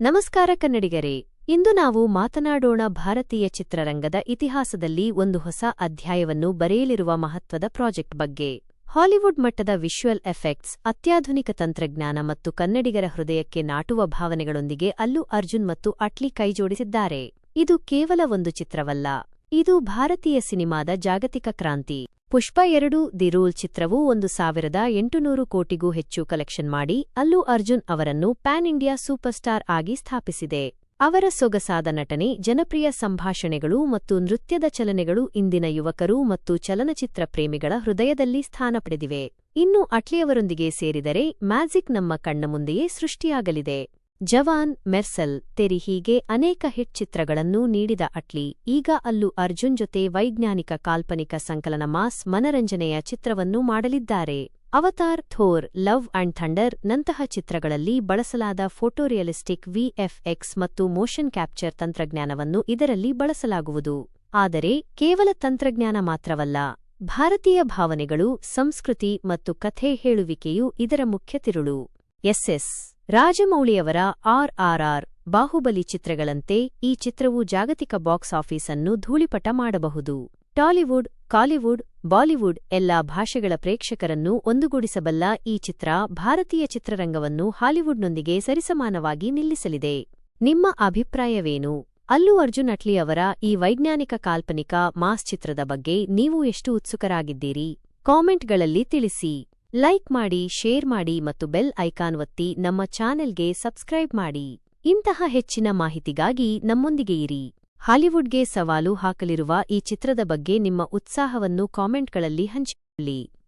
ನಮಸ್ಕಾರ ಕನ್ನಡಿಗರೇ, ಇಂದು ನಾವು ಮಾತನಾಡೋಣ ಭಾರತೀಯ ಚಿತ್ರರಂಗದ ಇತಿಹಾಸದಲ್ಲಿ ಒಂದು ಹೊಸ ಅಧ್ಯಾಯವನ್ನು ಬರೆಯಲಿರುವ ಮಹತ್ವದ ಪ್ರಾಜೆಕ್ಟ್ ಬಗ್ಗೆ. ಹಾಲಿವುಡ್ ಮಟ್ಟದ ವಿಶ್ಯುವಲ್ ಎಫೆಕ್ಟ್ಸ್, ಅತ್ಯಾಧುನಿಕ ತಂತ್ರಜ್ಞಾನ ಮತ್ತು ಕನ್ನಡಿಗರ ಹೃದಯಕ್ಕೆ ನಾಟುವ ಭಾವನೆಗಳೊಂದಿಗೆ ಅಲ್ಲು ಅರ್ಜುನ್ ಮತ್ತು ಅಟ್ಲಿ ಕೈಜೋಡಿಸಿದ್ದಾರೆ. ಇದು ಕೇವಲ ಒಂದು ಚಿತ್ರವಲ್ಲ, ಇದು ಭಾರತೀಯ ಸಿನಿಮಾದ ಜಾಗತಿಕ ಕ್ರಾಂತಿ. ಪುಷ್ಪ ಎರಡು ದಿ ರೂಲ್ ಚಿತ್ರವು ಒಂದು ಸಾವಿರದ ಎಂಟುನೂರು ಕೋಟಿಗೂ ಹೆಚ್ಚು ಕಲೆಕ್ಷನ್ ಮಾಡಿ ಅಲ್ಲು ಅರ್ಜುನ್ ಅವರನ್ನು ಪ್ಯಾನ್ ಇಂಡಿಯಾ ಸೂಪರ್ ಸ್ಟಾರ್ ಆಗಿ ಸ್ಥಾಪಿಸಿದೆ. ಅವರ ಸೊಗಸಾದ ನಟನೆ, ಜನಪ್ರಿಯ ಸಂಭಾಷಣೆಗಳು ಮತ್ತು ನೃತ್ಯದ ಚಲನೆಗಳು ಇಂದಿನ ಯುವಕರು ಮತ್ತು ಚಲನಚಿತ್ರ ಪ್ರೇಮಿಗಳ ಹೃದಯದಲ್ಲಿ ಸ್ಥಾನ ಪಡೆದಿವೆ. ಇನ್ನು ಅಟ್ಲಿಯವರೊಂದಿಗೆ ಸೇರಿದರೆ ಮ್ಯಾಜಿಕ್ ನಮ್ಮ ಕಣ್ಣ ಮುಂದೆಯೇ ಸೃಷ್ಟಿಯಾಗಲಿದೆ. ಜವಾನ್ ಮೆರ್ಸೆಲ್ ತೆರಿ ಹೀಗೆ ಅನೇಕ ಹಿಟ್ ಚಿತ್ರಗಳನ್ನು ನೀಡಿದ ಅಟ್ಲಿ, ಈಗ ಅಲ್ಲೂ ಅರ್ಜುನ್ ಜೊತೆ ವೈಜ್ಞಾನಿಕ ಕಾಲ್ಪನಿಕ ಸಂಕಲನ ಮಾಸ್ ಮನರಂಜನೆಯ ಚಿತ್ರವನ್ನು ಮಾಡಲಿದ್ದಾರೆ. Avatar, Thor, Love and Thunder ನಂತಹ ಚಿತ್ರಗಳಲ್ಲಿ ಬಳಸಲಾದ ಫೋಟೋರಿಯಲಿಸ್ಟಿಕ್ ವಿಎಫ್ಎಕ್ಸ್ ಮತ್ತು ಮೋಷನ್ ಕ್ಯಾಪ್ಚರ್ ತಂತ್ರಜ್ಞಾನವನ್ನು ಇದರಲ್ಲಿ ಬಳಸಲಾಗುವುದು. ಆದರೆ, ಕೇವಲ ತಂತ್ರಜ್ಞಾನ ಮಾತ್ರವಲ್ಲ, ಭಾರತೀಯ ಭಾವನೆಗಳು, ಸಂಸ್ಕೃತಿ ಮತ್ತು ಕಥೆ ಹೇಳುವಿಕೆಯು ಇದರ ಮುಖ್ಯ ತಿರುಳು. ಎಸ್ಎಸ್ ರಾಜಮೌಳಿಯವರ ಆರ್ಆರ್ಆರ್ ಬಾಹುಬಲಿ ಚಿತ್ರಗಳಂತೆ ಈ ಚಿತ್ರವು ಜಾಗತಿಕ ಬಾಕ್ಸ್ ಆಫೀಸ್ ಅನ್ನು ಧೂಳಿಪಟ ಮಾಡಬಹುದು. ಟಾಲಿವುಡ್, ಕಾಲಿವುಡ್, ಬಾಲಿವುಡ್ ಎಲ್ಲಾ ಭಾಷೆಗಳ ಪ್ರೇಕ್ಷಕರನ್ನು ಒಂದುಗೂಡಿಸಬಲ್ಲ ಈ ಚಿತ್ರ ಭಾರತೀಯ ಚಿತ್ರರಂಗವನ್ನು ಹಾಲಿವುಡ್ನೊಂದಿಗೆ ಸರಿಸಮಾನವಾಗಿ ನಿಲ್ಲಿಸಲಿದೆ. ನಿಮ್ಮ ಅಭಿಪ್ರಾಯವೇನು? ಅಲ್ಲು ಅರ್ಜುನ್ ಅಟ್ಲಿ ಅವರ ಈ ವೈಜ್ಞಾನಿಕ ಕಾಲ್ಪನಿಕ ಮಾಸ್ ಚಿತ್ರದ ಬಗ್ಗೆ ನೀವು ಎಷ್ಟು ಉತ್ಸುಕರಾಗಿದ್ದೀರಿ? ಕಾಮೆಂಟ್ಗಳಲ್ಲಿ ತಿಳಿಸಿ. ಲೈಕ್ ಮಾಡಿ, ಶೇರ್ ಮಾಡಿ ಮತ್ತು ಬೆಲ್ ಐಕಾನ್ ಒತ್ತಿ ನಮ್ಮ ಚಾನೆಲ್ಗೆ ಸಬ್ಸ್ಕ್ರೈಬ್ ಮಾಡಿ. ಇಂತಹ ಹೆಚ್ಚಿನ ಮಾಹಿತಿಗಾಗಿ ನಮ್ಮೊಂದಿಗೆ ಇರಿ. ಹಾಲಿವುಡ್ಗೆ ಸವಾಲು ಹಾಕಲಿರುವ ಈ ಚಿತ್ರದ ಬಗ್ಗೆ ನಿಮ್ಮ ಉತ್ಸಾಹವನ್ನು ಕಾಮೆಂಟ್ಗಳಲ್ಲಿ ಹಂಚಿಕೊಳ್ಳಿ.